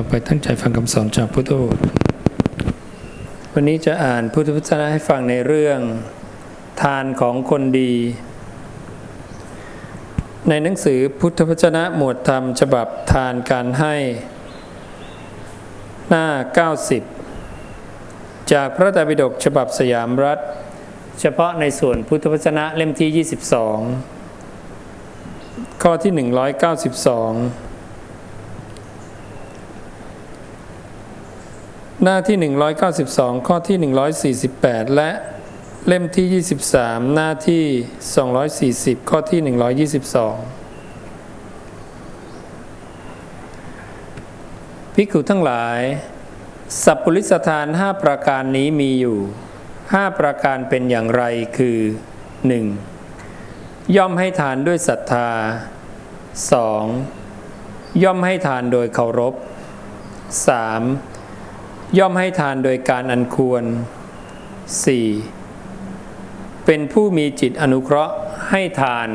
ต่อไปตั้งใจฟังคำสอนจากพุทธโอษวันนี้จะอ่านพุทธพจนะให้ฟังในเรื่องทานของคนดี ในหนังสือพุทธพจนะหมวดธรรมฉบับทานการให้ หน้า 90 จากพระตรปิฎกฉบับสยามรัฐ เฉพาะในส่วนพุทธพจนะเล่มที่ 22 ข้อที่ 192 หน้าที่ 192 ข้อที่ 148 และเล่มที่ 23 หน้าที่ 240 ข้อที่ 122 ภิกุทั้งหลาย สัพพุริสทาน 5 ประการนี้มีอยู่ 5 ประการเป็นอย่างไรคือ 1. ย่อมให้ทานด้วยศรัทธา 2. ย่อมให้ทานโดยเคารพ 3. ย่อมให้ทานโดยการอันควร 4. เป็นผู้มีจิตอนุเคราะห์ให้ทาน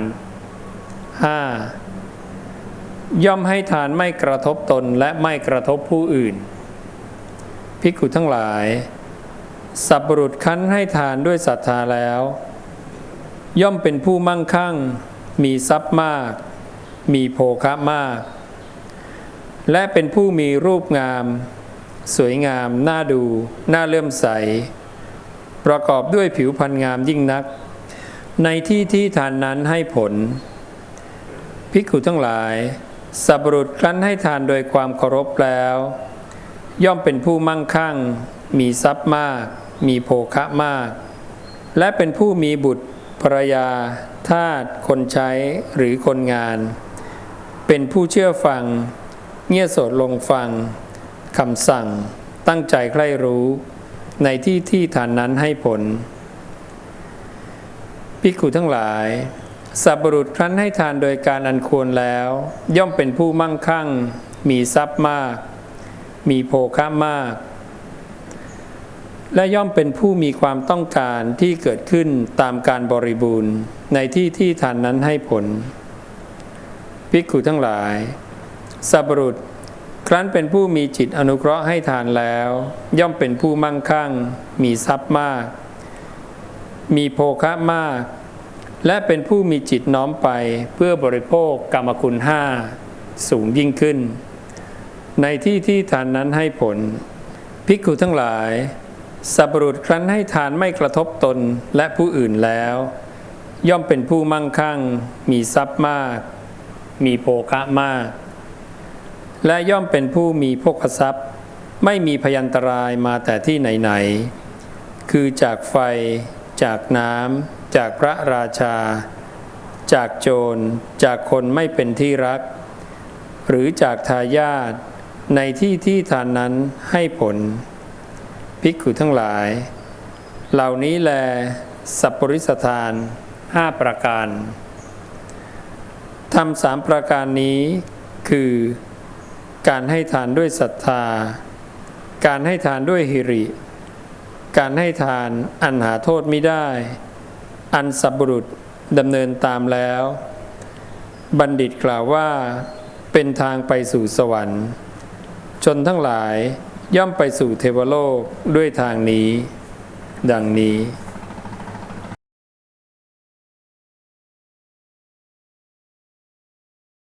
5. ย่อมให้ทานไม่กระทบตนและไม่กระทบผู้อื่น ภิกขุทั้งหลาย สัพบุรุษคั้นให้ทานด้วยศรัทธาแล้ว ย่อมเป็นผู้มั่งคั่ง มีทรัพย์มาก มีโภคะมาก และเป็นผู้มีรูปงาม สวยงาม น่าดู น่าเลื่อมใส ประกอบด้วยผิวพรรณงามยิ่งนัก ในที่ที่ทานนั้นให้ผล ภิกขุทั้งหลาย สับรุษครั้นให้ทานโดยความเคารพแล้ว ย่อมเป็นผู้มั่งคั่ง มีทรัพย์มาก มีโภคะมาก และเป็นผู้มีบุตรภรรยา ทาสคนใช้หรือคนงาน เป็นผู้เชื่อฟัง เงี่ยโสดลงฟัง คำสั่ง ตั้งใจใคร่รู้ ในที่ที่ฐานนั้นให้ผลภิกขุทั้งหลาย สัพบุรุษครั้นให้ทานโดยการอันควรแล้ว ย่อมเป็นผู้มั่งคั่ง มีทรัพย์มาก มีโภคะมาก และย่อมเป็นผู้มีความต้องการที่เกิดขึ้นตามการบริบูรณ์ ในที่ที่ทานนั้นให้ผลภิกขุทั้งหลาย สัพบุรุษ ครั้นเป็นผู้มีจิตอนุเคราะห์ให้ทานแล้ว ย่อมเป็นผู้มั่งคั่ง มีทรัพย์มาก มีโภคะมาก และเป็นผู้มีจิตน้อมไปเพื่อบริโภคกรรมคุณห้าสูงยิ่งขึ้น ในที่ที่ทานนั้นให้ผล ภิกขุทั้งหลายสัพบุรุษครั้นให้ทานไม่กระทบตนและผู้อื่นแล้ว ย่อมเป็นผู้มั่งคั่ง มีทรัพย์มาก มีโภคะมาก และย่อมเป็นผู้มีพกทรัพย์ ไม่มีพยันตรายมาแต่ที่ไหนๆคือจากไฟ จากน้ำจากพระราชา จากโจร จากคนไม่เป็นที่รัก หรือจากทายาทในที่ที่ทานนั้นให้ผล ภิกขุทั้งหลาย เหล่านี้แล สัพปริสทานห้าประการทำสามประการนี้คือ การให้ทานด้วยศรัทธา การให้ทานด้วยหิริ การให้ทานอันหาโทษไม่ได้ อันสัพบุรุษดำเนินตามแล้ว บัณฑิตกล่าวว่า เป็นทางไปสู่สวรรค์ ชนทั้งหลายย่อมไปสู่เทวโลกด้วยทางนี้ ดังนี้